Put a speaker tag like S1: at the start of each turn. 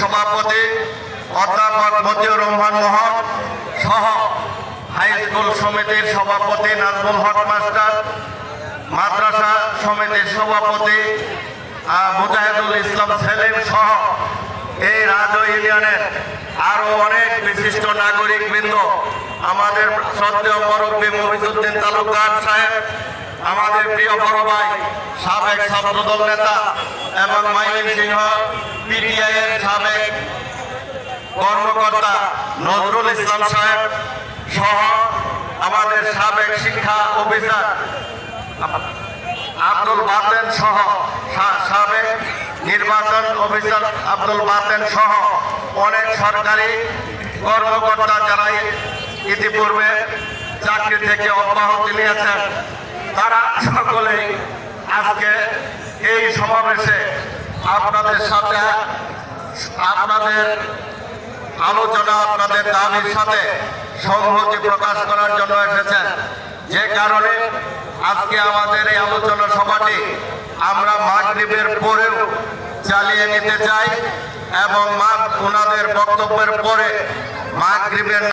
S1: সভাপতি অধ্যাপক মতিউর রহমান মোহন সহ হাই স্কুল সমিতির সভাপতি নাজমুল হক মাস্টার, মাদ্রাসা সমিতির সভাপতি মুজাহিদুল ইসলাম সেলিম সহ এই রাজ ইউনিয়নের আরও অনেক বিশিষ্ট নাগরিক বৃন্দ, আমাদের শ্রদ্ধেয় মুরব্বী মফিজুদ্দিন তালুকদার সাহেব আমাদের প্রিয় বড় ভাই সাবেক ছাত্রদল নেতা এবং মাইমিন সিংহ পিটিআই এর সাবেক কর্মকর্তা নজরুল ইসলাম সাহেব সহ আমাদের সাবেক শিক্ষা অফিসার আব্দুল বাতেন সহ সাবেক নির্বাচন অফিসার আব্দুল বাতেন সহ অনেক সরকারি কর্মকর্তা যারা ইতিপূর্বে চাকরি থেকে অব্যাহতি নিয়েছেন। তারা সকলেই আজকে এই সমাবেশে আপনাদের সাথে, আপনাদের আলোচনা, আপনাদের দাবির সাথে সংহতি প্রকাশ করার জন্য এসেছেন। যে কারণে আজকে আমাদের এই আলোচনা সভাটি আমরা মাগরিবের পরেও চালিয়ে নিতে চাই এবং ওনাদের বক্তব্যের পরে মাগরিবের